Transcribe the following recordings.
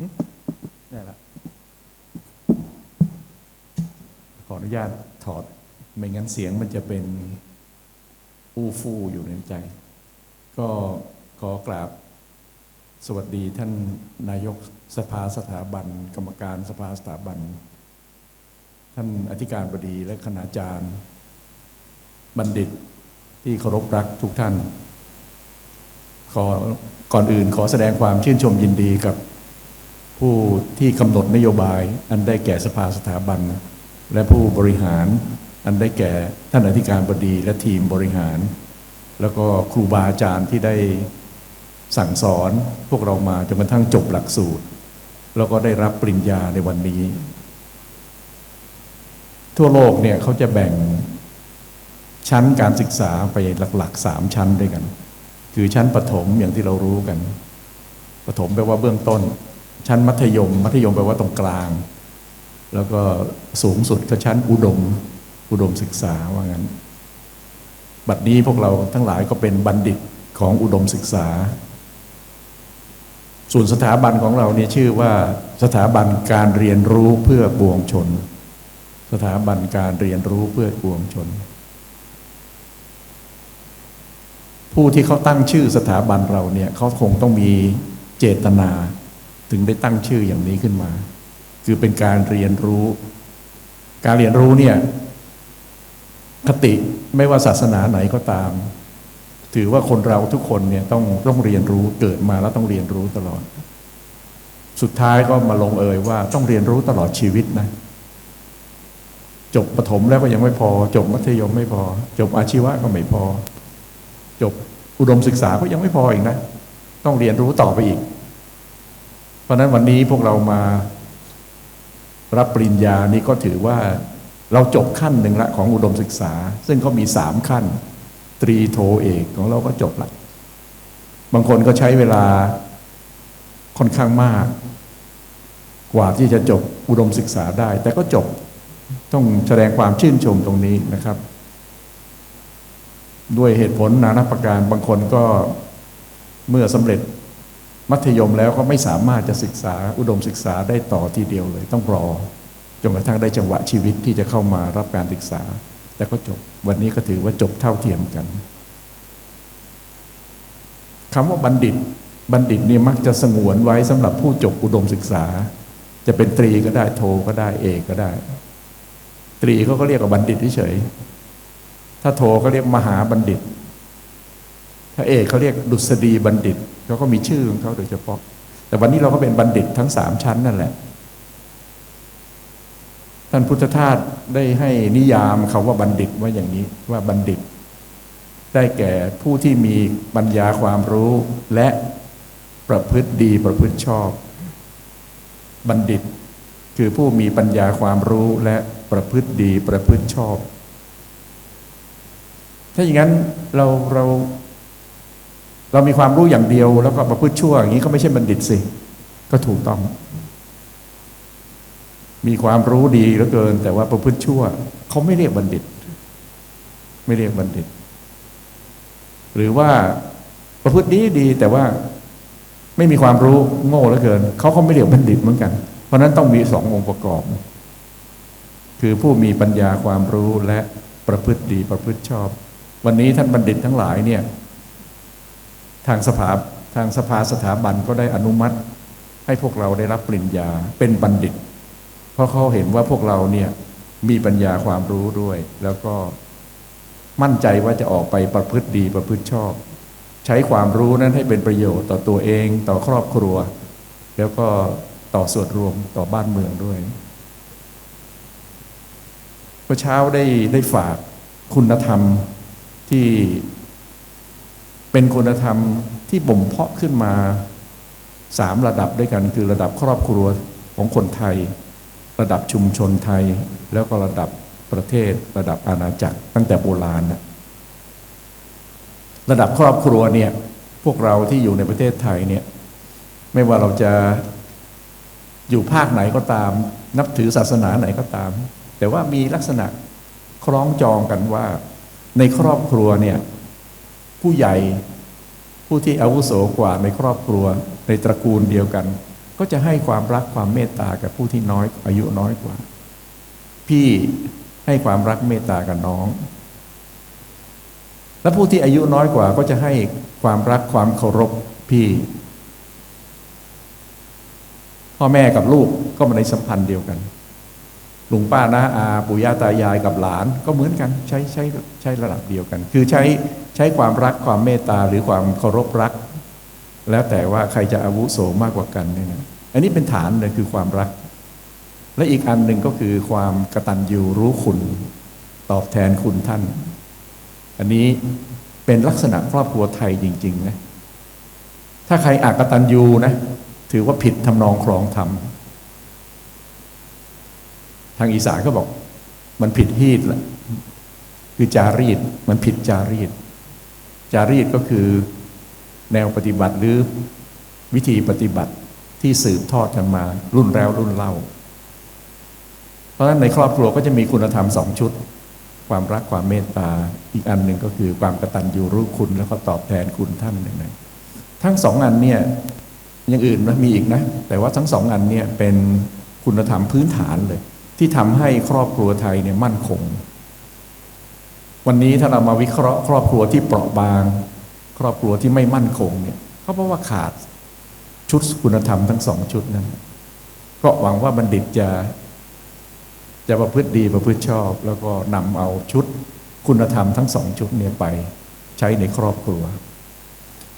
นี่แหละขออนุญาตถอด ไม่งั้นเสียงมันจะเป็นอู้ฟู่อยู่ในใจ ก็ขอกราบสวัสดีท่านนายกสภาสถาบัน กรรมการสภาสถาบัน ท่านอธิการบดีและคณาจารย์ บัณฑิตที่เคารพรักทุกท่าน ขอก่อนอื่นขอแสดงความชื่นชมยินดีกับ ผู้ที่กำหนดนโยบายอันได้แก่สภาสถาบัน และผู้บริหารอันได้แก่ท่านอธิการบดีและทีมบริหาร แล้วก็ครูบาอาจารย์ที่ได้สั่งสอนพวกเรามาจนกระทั่งจบหลักสูตร แล้วก็ได้รับปริญญาในวันนี้ ทั่วโลกเนี่ยเขาจะแบ่งชั้นการศึกษาไปหลักๆสามชั้นด้วยกัน คือชั้นประถมอย่างที่เรารู้กัน ประถมแปลว่าเบื้องต้น ชั้นมัธยม มัธยมแปลว่าตรงกลาง แล้วก็สูงสุดก็ชั้นอุดม อุดมศึกษาว่างั้น บัดนี้พวกเราทั้งหลายก็เป็นบัณฑิตของอุดมศึกษา ส่วนสถาบันของเราเนี่ยชื่อว่าสถาบันการเรียนรู้เพื่อปวงชน สถาบันการเรียนรู้เพื่อปวงชน ผู้ที่เขาตั้งชื่อสถาบันเราเนี่ยเขาคงต้องมีเจตนา ถึงได้ตั้งชื่ออย่างนี้ขึ้นมา คือเป็นการเรียนรู้ การเรียนรู้เนี่ย คติไม่ว่าศาสนาไหนก็ตาม ถือว่าคนเราทุกคนเนี่ยต้องต้องเรียนรู้เกิดมาแล้วต้องเรียนรู้ตลอด สุดท้ายก็มาลงเอยว่าต้องเรียนรู้ตลอดชีวิตนะ จบประถมแล้วก็ยังไม่พอ จบมัธยมไม่พอ จบอาชีวะก็ไม่พอ จบอุดมศึกษาก็ยังไม่พออีกนะ ต้องเรียนรู้ต่อไปอีก เพราะนั้นวันนี้พวกเรามารับปริญญานี้ก็ถือว่าเราจบขั้นหนึ่งละของอุดมศึกษา ซึ่งเขามีสามขั้น ตรีโทเอกของเราก็จบละบางคนก็ใช้เวลาค่อนข้างมาก กว่าที่จะจบอุดมศึกษาได้ แต่ก็จบต้องแสดงความชื่นชมตรงนี้นะครับ ด้วยเหตุผลนานาประการบางคนก็เมื่อสำเร็จ มัธยมแล้วก็ไม่สามารถจะศึกษาอุดมศึกษาได้ต่อทีเดียวเลย ต้องรอจนกระทั่งได้จังหวะชีวิตที่จะเข้ามารับการศึกษา แต่ก็จบวันนี้ก็ถือว่าจบเท่าเทียมกันคำว่าบัณฑิต บัณฑิตนี่มักจะสงวนไว้สำหรับผู้จบอุดมศึกษา จะเป็นตรีก็ได้โทก็ได้เอกก็ได้ ตรีเขาก็เรียกว่าบัณฑิตเฉยถ้าโทก็เรียกมหาบัณฑิต ถ้าเอกเขาเรียกดุษฎีบัณฑิต เขาก็มีชื่อของเขาโดยเฉพาะ แต่วันนี้เราก็เป็นบัณฑิตทั้งสามชั้นนั่นแหละ ท่านพุทธทาสได้ให้นิยามคาว่าบัณฑิตว่าอย่างนี้ว่าบัณฑิต ได้แก่ผู้ที่มีปัญญาความรู้และประพฤติดีประพฤติชอบ บัณฑิต คือผู้มีปัญญาความรู้และประพฤติดีประพฤติชอบ ถ้าอย่างนั้นเราเรา เรามีความรู้อย่างเดียวแล้วก็ประพฤติชั่วอย่างนี้ก็ไม่ใช่บัณฑิตสิ ก็ถูกต้อง มีความรู้ดีเหลือเกิน แต่ว่าประพฤติชั่ว เขาไม่เรียกบัณฑิต ไม่เรียกบัณฑิต หรือว่าประพฤติดีดีแต่ว่าไม่มีความรู้โง่เหลือเกิน เขาก็ไม่เรียกบัณฑิตเหมือนกัน เพราะนั้นต้องมีสององค์ประกอบ คือผู้มีปัญญาความรู้และประพฤติดีประพฤติชอบ วันนี้ท่านบัณฑิตทั้งหลายเนี่ย ทางสภาทางสภาสถาบันก็ได้อนุมัติ ให้พวกเราได้รับปริญญาเป็นบัณฑิต เพราะเขาเห็นว่าพวกเราเนี่ยมีปัญญาความรู้ด้วย แล้วก็มั่นใจว่าจะออกไปประพฤติดีประพฤติชอบ ใช้ความรู้นั้นให้เป็นประโยชน์ต่อตัวเองต่อครอบครัว แล้วก็ต่อส่วนรวมต่อบ้านเมืองด้วยเมื่อเช้าได้ได้ฝากคุณธรรมที่ เป็นคุณธรรมที่บ่มเพาะขึ้นมาสามระดับด้วยกัน คือระดับครอบครัวของคนไทย ระดับชุมชนไทย แล้วก็ระดับประเทศ ระดับอาณาจักรตั้งแต่โบราณนะระดับครอบครัวเนี่ยพวกเราที่อยู่ในประเทศไทยเนี่ยไม่ว่าเราจะอยู่ภาคไหนก็ตาม นับถือศาสนาไหนก็ตาม แต่ว่ามีลักษณะคล้องจองกันว่าในครอบครัวเนี่ย ผู้ใหญ่ ผู้ที่อาวุโสกว่าในครอบครัว ในตระกูลเดียวกัน ก็จะให้ความรักความเมตตากับผู้ที่น้อยอายุน้อยกว่า พี่ให้ความรักเมตตากับน้อง และผู้ที่อายุน้อยกว่าก็จะให้ความรักความเคารพพี่ พ่อแม่กับลูกก็มาในสัมพันธ์เดียวกัน ลุงป้าน้าอาปู่ย่าตายายกับหลานก็เหมือนกันใช้ใช้ใช้ระดับเดียวกัน คือใช้ใช้ความรักความเมตตาหรือความเคารพรัก แล้วแต่ว่าใครจะอาวุโสมากกว่ากันเนี่ยนะอันนี้เป็นฐานเลยคือความรัก และอีกอันหนึ่งก็คือความกตัญญูรู้คุณ ตอบแทนคุณท่าน อันนี้เป็นลักษณะครอบครัวไทยจริง ๆ นะ ถ้าใครอากตัญญูนะ ถือว่าผิดทำนองครองธรรม ทางอีสานก็บอก มันผิดฮีดละคือจารีตมันผิดจารีตจารีตก็คือแนวปฏิบัติหรือวิธีปฏิบัติที่สืบทอดกันมารุ่นแล้วรุ่นเล่า เพราะฉะนั้นในครอบครัวก็จะมีคุณธรรมสองชุด ความรักความเมตตาอีกอันหนึ่งก็คือความกตัญญูรู้คุณแล้วก็ตอบแทนคุณท่านอย่างไรทั้งสองอันเนี่ยอย่างอื่นนะมีอีกนะ แต่ว่าทั้งสองอันเนี่ยเป็นคุณธรรมพื้นฐานเลย ที่ทำให้ครอบครัวไทยเนี่ยมั่นคง วันนี้ถ้าเรามาวิเคราะห์ ครอบครัวที่เปราะบาง ครอบครัวที่ไม่มั่นคงเนี่ยก็เพราะว่าขาดชุดคุณธรรมทั้งสองชุดนั้น ก็หวังว่าบัณฑิตจะ จะประพฤติดีประพฤติชอบ แล้วก็นำเอาชุดคุณธรรมทั้งสองชุดเนี่ยไปใช้ในครอบครัว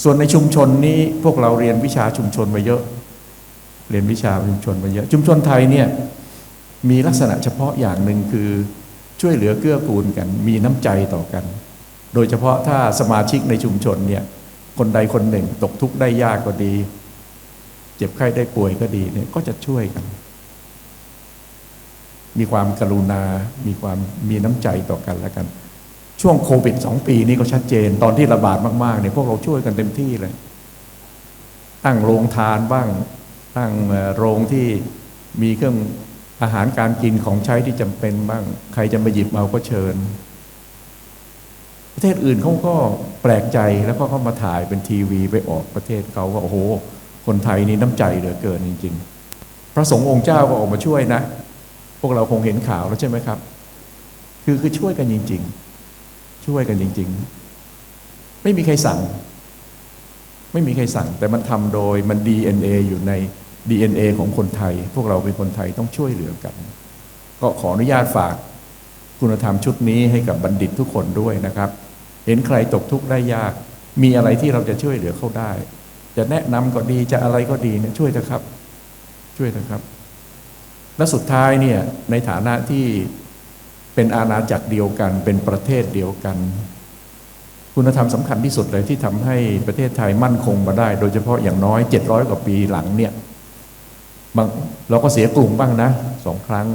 ส่วนในชุมชนนี้พวกเราเรียนวิชาชุมชนมาเยอะ เรียนวิชาชุมชนมาเยอะ ชุมชนไทยเนี่ย มีลักษณะเฉพาะอย่างหนึ่งคือช่วยเหลือเกื้อกูลกัน มีน้ำใจต่อกัน โดยเฉพาะถ้าสมาชิกในชุมชนเนี่ยคนใดคนหนึ่งตกทุกข์ได้ยากก็ดี เจ็บไข้ได้ป่วยก็ดีเนี่ยก็จะช่วยกัน มีความกรุณา มีความมีน้ำใจต่อกันแล้วกัน ช่วงโควิดสองปีนี้ก็ชัดเจน ตอนที่ระบาดมากๆเนี่ยพวกเราช่วยกันเต็มที่เลย ตั้งโรงทานบ้าง ตั้งโรงที่มีเครื่อง อาหารการกินของใช้ที่จำเป็นบ้าง ใครจะมาหยิบเอาก็เชิญ ประเทศอื่นเขาก็แปลกใจแล้วก็เข้ามาถ่ายเป็นทีวีไปออกประเทศเขาว่าโอ้โห คนไทยนี่น้ำใจเหลือเกินจริง ๆ พระสงฆ์องค์เจ้าก็ออกมาช่วยนะ พวกเราคงเห็นข่าวแล้วใช่ไหมครับ คือคือช่วยกันจริง ๆ ช่วยกันจริง ๆ ไม่มีใครสั่ง ไม่มีใครสั่ง แต่มันทำโดยมัน DNA อยู่ใน DNA ของคนไทย พวกเราเป็นคนไทยต้องช่วยเหลือกัน ก็ขออนุญาตฝากคุณธรรมชุดนี้ให้กับบัณฑิตทุกคนด้วยนะครับ เห็นใครตกทุกข์ได้ยาก มีอะไรที่เราจะช่วยเหลือเขาได้ จะแนะนำก็ดีจะอะไรก็ดีเนี่ยช่วยเถอะครับ ช่วยเถอะครับ และสุดท้ายเนี่ยในฐานะที่เป็นอาณาจักรเดียวกัน เป็นประเทศเดียวกัน คุณธรรมสำคัญที่สุดเลยที่ทำให้ประเทศไทยมั่นคงมาได้ โดยเฉพาะอย่างน้อย 700 กว่าปีหลังเนี่ย บางเราก็เสียกรุงบ้างนะสองครั้ง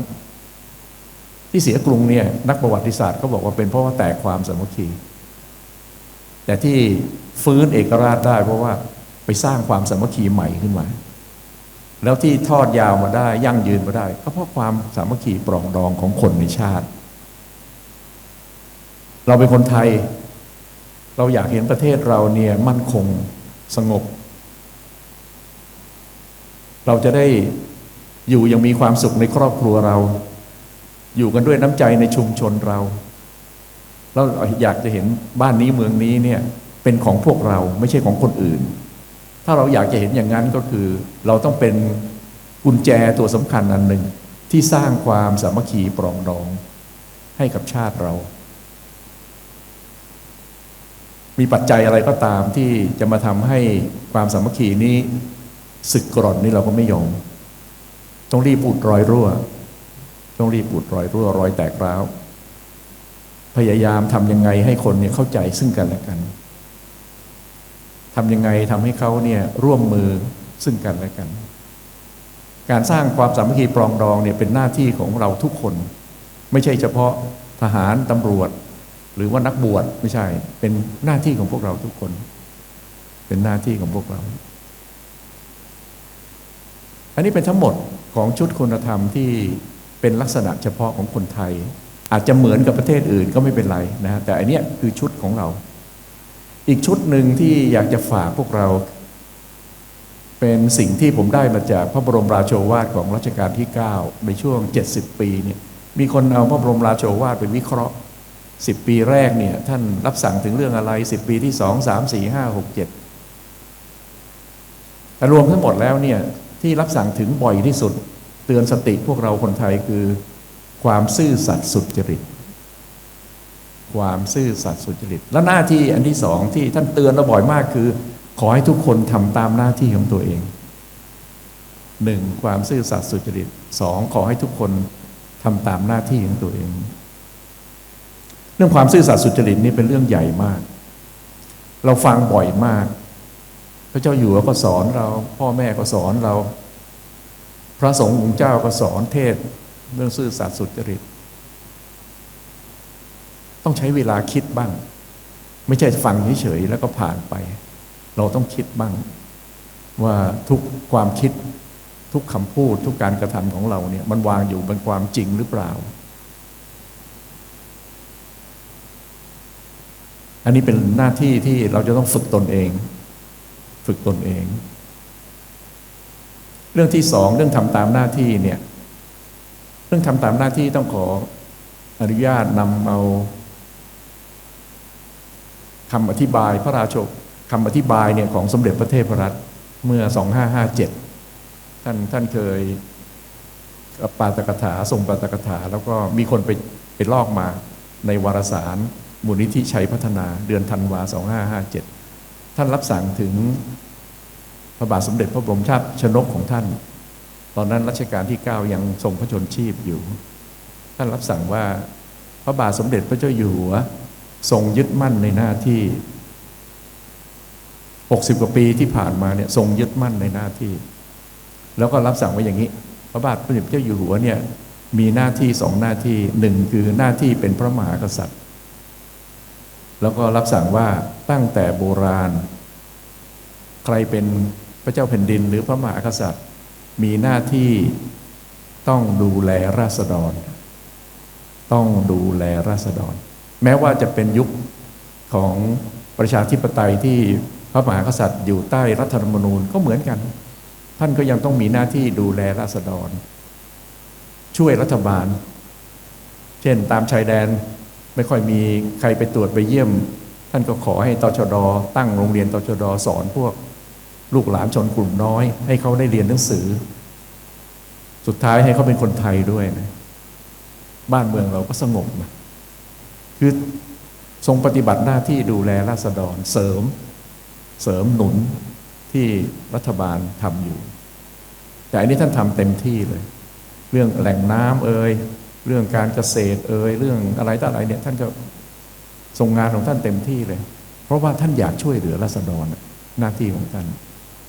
ที่เสียกรุงเนี่ยนักประวัติศาสตร์เขาบอกว่าเป็นเพราะว่าแตกความสามัคคี แต่ที่ฟื้นเอกราชได้ เพราะว่าไปสร้างความสามัคคีใหม่ขึ้นมา แล้วที่ทอดยาวมาได้ยั่งยืนมาได้ ก็เพราะความสามัคคีปรองดองของคนในชาติ เราเป็นคนไทย เราอยากเห็นประเทศเราเนี่ยมั่นคงสงบ เราจะได้อยู่ยังมีความสุขในครอบครัวเรา อยู่กันด้วยน้ำใจในชุมชนเราเราอยากจะเห็นบ้านนี้เมืองนี้เนี่ยเป็นของพวกเราไม่ใช่ของคนอื่น ถ้าเราอยากจะเห็นอย่างนั้นก็คือ เราต้องเป็นกุญแจตัวสำคัญอันหนึ่งที่สร้างความสามัคคีปรองดอง ให้กับชาติเรา มีปัจจัยอะไรก็ตามที่จะมาทำให้ความสามัคคีนี้ ศึกกร่อนนี่เราก็ไม่ยอม ต้องรีบอุดรอยรั่ว ต้องรีบอุดรอยรั่ว รอยแตกร้าว พยายามทำยังไงให้คนเนี่ยเข้าใจซึ่งกันและกันทำยังไงทำให้เขาเนี่ยร่วมมือซึ่งกันและกัน การสร้างความสามัคคีปรองดองเนี่ยเป็นหน้าที่ของเราทุกคน ไม่ใช่เฉพาะทหารตำรวจ หรือว่านักบวชไม่ใช่ เป็นหน้าที่ของพวกเราทุกคน เป็นหน้าที่ของพวกเรา อันนี้เป็นทั้งหมดของชุดคุณธรรมที่เป็นลักษณะเฉพาะของคนไทย อาจจะเหมือนกับประเทศอื่นก็ไม่เป็นไรนะฮะแต่อันนี้คือชุดของเรา อีกชุดหนึ่งที่อยากจะฝากพวกเรา เป็นสิ่งที่ผมได้มาจากพระบรมราโชวาทของรัชกาลที่ 9 ในช่วง 70 ปีเนี่ยมีคนเอาพระบรมราโชวาทไปวิเคราะห์ 10 ปีแรกเนี่ยท่านรับสั่งถึงเรื่องอะไร 10 ปีที่ 2 3 4 5 6 7แต่รวมทั้งหมดแล้วเนี่ย ที่รับสั่งถึงบ่อยที่สุด เตือนสติพวกเราคนไทยคือ ความซื่อสัตย์สุจริต ความซื่อสัตย์สุจริต และหน้าที่อันที่สองที่ท่านเตือนเราบ่อยมากคือ ขอให้ทุกคนทำตามหน้าที่ของตัวเองหนึ่งความซื่อสัตย์สุจริตสองขอให้ทุกคนทำตามหน้าที่ของตัวเอง เรื่องความซื่อสัตย์สุจริตนี่เป็นเรื่องใหญ่มาก เราฟังบ่อยมาก ระเจ้าอยู่หัวก็สอนเรา พ่อแม่ก็สอนเรา พระสงฆ์องค์เจ้าก็สอนเทศเรื่องซื่อสัตย์สุจริต ต้องใช้เวลาคิดบ้าง ไม่ใช่ฟังเฉยๆแล้วก็ผ่านไป เราต้องคิดบ้าง ว่าทุกความคิดทุกคำพูดทุกการกระทำของเราเนี่ย มันวางอยู่บนความจริงหรือเปล่า อันนี้เป็นหน้าที่ที่เราจะต้องฝึกตนเอง ฝึกตนเอง เรื่องที่สองเรื่องทำตามหน้าที่เนี่ย เรื่องทำตามหน้าที่ต้องขออนุญาตนำเอาคำอธิบายพระราชกคำอธิบายเนี่ยของสมเด็จพระเทพรัตน์เมื่อ 2557 ท่านท่านเคยปาตกถาทรงปาตกถา แล้วก็มีคนไปไปลอกมาในวารสารมูลนิธิชัยพัฒนาเดือนธันวา 2557 ท่านรับสั่งถึงพระบาทสมเด็จพระบรมชาติชนกของท่าน ตอนนั้นรัชกาลที่ 9 ยังทรงพระชนชีพอยู่ ท่านรับสั่งว่าพระบาทสมเด็จพระเจ้าอยู่หัวทรงยึดมั่นในหน้าที่ 60 กว่าปีที่ผ่านมาเนี่ยทรงยึดมั่นในหน้าที่ แล้วก็รับสั่งไว้อย่างนี้ พระบาทสมเด็จพระเจ้าอยู่หัวเนี่ยมีหน้าที่สองหน้าที่หนึ่งคือหน้าที่เป็นพระมหากษัตริย์ แล้วก็รับสั่งว่าตั้งแต่โบราณ ใครเป็นพระเจ้าแผ่นดินหรือพระมหากษัตริย์ มีหน้าที่ต้องดูแลราษฎร ต้องดูแลราษฎร แม้ว่าจะเป็นยุคของประชาธิปไตยที่พระมหากษัตริย์อยู่ใต้รัฐธรรมนูญก็เหมือนกัน ท่านก็ยังต้องมีหน้าที่ดูแลราษฎร ช่วยรัฐบาล เช่นตามชายแดน ไม่ค่อยมีใครไปตรวจไปเยี่ยม ท่านก็ขอให้ตชดตั้งโรงเรียนตชดสอนพวกลูกหลานชนกลุ่มน้อย ให้เขาได้เรียนหนังสือ สุดท้ายให้เขาเป็นคนไทยด้วยนะบ้านเมืองเราก็สงบนะคือทรงปฏิบัติหน้าที่ดูแลราษฎรเสริม เสริมหนุนที่รัฐบาลทำอยู่ แต่อันนี้ท่านทำเต็มที่เลย เรื่องแหล่งน้ำเอ่ย เรื่องการเกษตรเอ่ยเรื่องอะไรต่ออะไรเนี่ยท่านก็ทรงงานของท่านเต็มที่เลย เพราะว่าท่านอยากช่วยเหลือราษฎรหน้าที่ของท่าน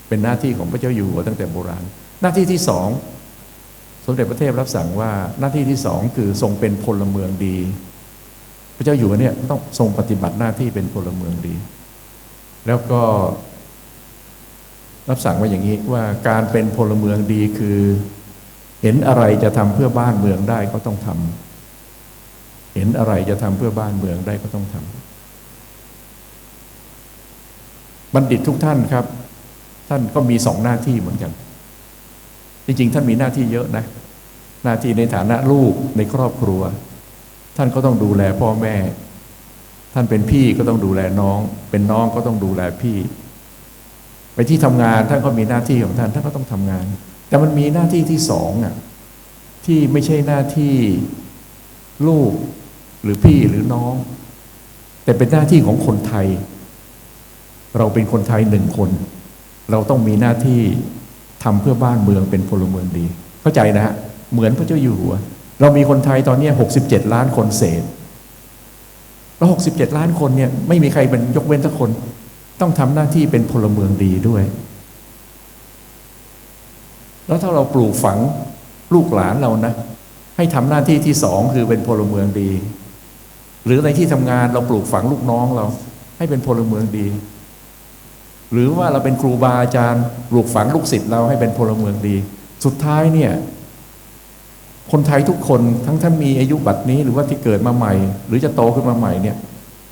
เป็นหน้าที่ของพระเจ้าอยู่หัวตั้งแต่โบราณ หน้าที่ที่สองสมเด็จพระเทพรับสั่งว่าหน้าที่ที่สองคือทรงเป็นพลเมืองดี พระเจ้าอยู่หัวเนี่ยต้องทรงปฏิบัติหน้าที่เป็นพลเมืองดี แล้วก็รับสั่งว่าอย่างนี้ว่าการเป็นพลเมืองดีคือ เห็นอะไรจะทำเพื่อบ้านเมืองได้ก็ต้องทำเห็นอะไรจะทำเพื่อบ้านเมืองได้ก็ต้องทำบัณฑิตทุกท่านครับ ท่านก็มีสองหน้าที่เหมือนกัน จริงๆ ท่านมีหน้าที่เยอะนะ หน้าที่ในฐานะลูกในครอบครัว ท่านก็ต้องดูแลพ่อแม่ ท่านเป็นพี่ก็ต้องดูแลน้อง เป็นน้องก็ต้องดูแลพี่ ไปที่ทำงานท่านก็มีหน้าที่ของท่าน ท่านก็ต้องทำงาน แต่มันมีหน้าที่ที่สองอะที่ไม่ใช่หน้าที่ลูกหรือพี่หรือน้อง แต่เป็นหน้าที่ของคนไทย เราเป็นคนไทยหนึ่งคน เราต้องมีหน้าที่ทำเพื่อบ้านเมืองเป็นพลเมืองดี เข้าใจนะฮะเหมือนพระเจ้าอยู่หัว เรามีคนไทยตอนนี้หกสิบเจ็ดล้านคนเศษแล้วหกสิบเจ็ดล้านคนเนี่ยไม่มีใครเป็นยกเว้นสักคน ต้องทำหน้าที่เป็นพลเมืองดีด้วย แล้วถ้าเราปลูกฝังลูกหลานเรานะ ให้ทำหน้าที่ที่สองคือเป็นพลเมืองดี หรือในที่ทำงานเราปลูกฝังลูกน้องเรา ให้เป็นพลเมืองดี หรือว่าเราเป็นครูบาอาจารย์ปลูกฝังลูกศิษย์เราให้เป็นพลเมืองดี สุดท้ายเนี่ย คนไทยทุกคนทั้งท่านมีอายุบัดนี้ หรือว่าที่เกิดมาใหม่ หรือจะโตขึ้นมาใหม่เนี่ย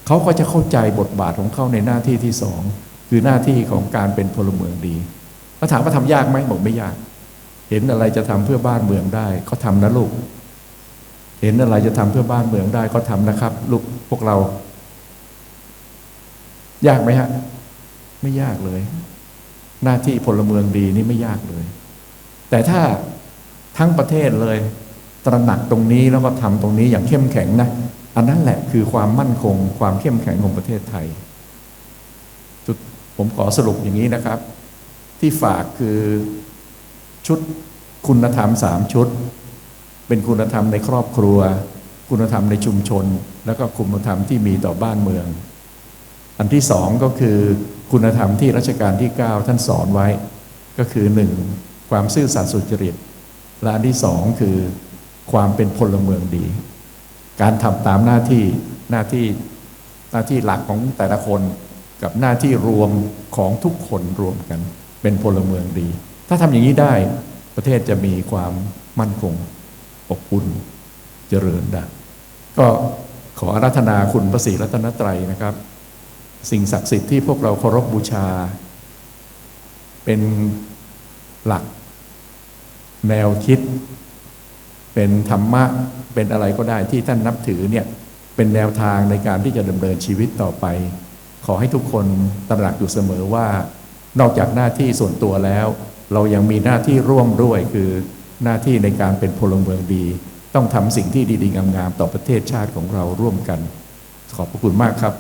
เขาก็จะเข้าใจบทบาทของเขาในหน้าที่ที่สองคือหน้าที่ของการเป็นพลเมืองดีถแล้วถามว่าทำยากไหมบอกไม่ยาก เห็นอะไรจะทำเพื่อบ้านเมืองได้เขาทำนะลูก เห็นอะไรจะทำเพื่อบ้านเมืองได้เขาทำนะครับ ลูกพวกเรา ยากไหมฮะ ไม่ยากเลย หน้าที่พลเมืองดีนี่ไม่ยากเลย แต่ถ้าทั้งประเทศเลย ตระหนักตรงนี้แล้วก็ทำตรงนี้อย่างเข้มแข็งนะอันนั้นแหละคือความมั่นคง ความเข้มแข็งของประเทศไทย จุดผมขอสรุปอย่างนี้นะครับ ที่ฝากคือ ชุดคุณธรรมสามชุด เป็นคุณธรรมในครอบครัว คุณธรรมในชุมชน แล้วก็คุณธรรมที่มีต่อบ้านเมือง อันที่สองก็คือคุณธรรมที่รัชกาลที่ 9 ท่านสอนไว้ ก็คือหนึ่งความซื่อสัตย์สุจริตและอันที่สองคือความเป็นพลเมืองดี การทำตามหน้าที่หน้าที่หน้าที่หลักของแต่ละคนกับหน้าที่รวมของทุกคนรวมกัน เป็นพลเมืองดี ถ้าทำอย่างนี้ได้ประเทศจะมีความมั่นคงอบอุ่นเจริญได้ก็ขออารัธนาคุณพระศรีรัตนตรัยนะครับ สิ่งศักดิ์สิทธิ์ที่พวกเราเคารพบบูชา เป็นหลัก แนวคิด เป็นธรรมะ เป็นอะไรก็ได้ที่ท่านนับถือเนี่ยเป็นแนวทางในการที่จะดำเนินชีวิตต่อไป ขอให้ทุกคนตระหนักอยู่เสมอว่า นอกจากหน้าที่ส่วนตัวแล้ว เรายังมีหน้าที่ร่วมด้วยคือหน้าที่ในการเป็นพลเมืองดี ต้องทำสิ่งที่ดีๆงามๆต่อประเทศชาติของเราร่วมกัน ขอบพระคุณมากครับ